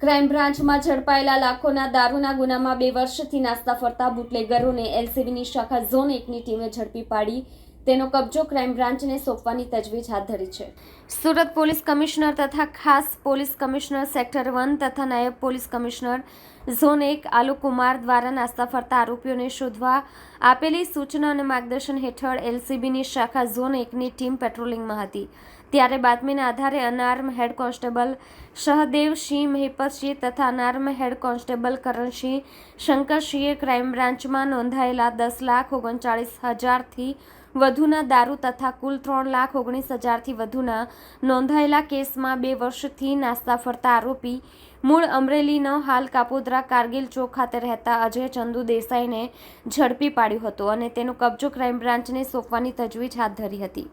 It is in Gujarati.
ક્રાઇમ બ્રાન્ચમાં ઝડપાયેલા લાખોના દારૂના ગુનામાં બે વર્ષથી નાસ્તા ફરતા બુટલેગરોને એલસીબીની શાખા ઝોન એકની ટીમે ઝડપી પાડી તેનો કબજો ક્રાઇમ બ્રાન્ચને સોંપવાની તજવીજ હાથ ધરી છે. સુરત પોલીસ કમિશનર તથા ખાસ પોલીસ કમિશનર સેક્ટર વન તથા નાયબ પોલીસ કમિશનર ઝોન એક આલુકુમાર દ્વારા નાસ્તા ફરતા આરોપીઓને શોધવા આપેલી સૂચના અને માર્ગદર્શન હેઠળ એલસીબીની શાખા ઝોન એકની ટીમ પેટ્રોલિંગમાં હતી. ત્યારે બાતમીના આધારે unarmed head constable Sahdevsinh Mahipatsinh તથા અનાર્મ હેડ કોન્સ્ટેબલ કરણસિંહ શંકરસિંહે ક્રાઇમ બ્રાન્ચમાં નોંધાયેલા દસ લાખ ઓગણચાળીસ હજારથી વધુના દારૂ તથા કુલ ત્રણ લાખ ઓગણીસ હજારથી વધુના નોંધાયેલા કેસમાં બે વર્ષથી નાસ્તા ફરતા આરોપી મૂળ અમરેલીનો હાલ કાપોદ્રા કારગિલ ચોક ખાતે રહેતા અજય ચંદુ દેસાઈને ઝડપી પાડ્યો હતો અને તેનો કબજો ક્રાઇમ બ્રાન્ચને સોંપવાની તજવીજ હાથ ધરી હતી.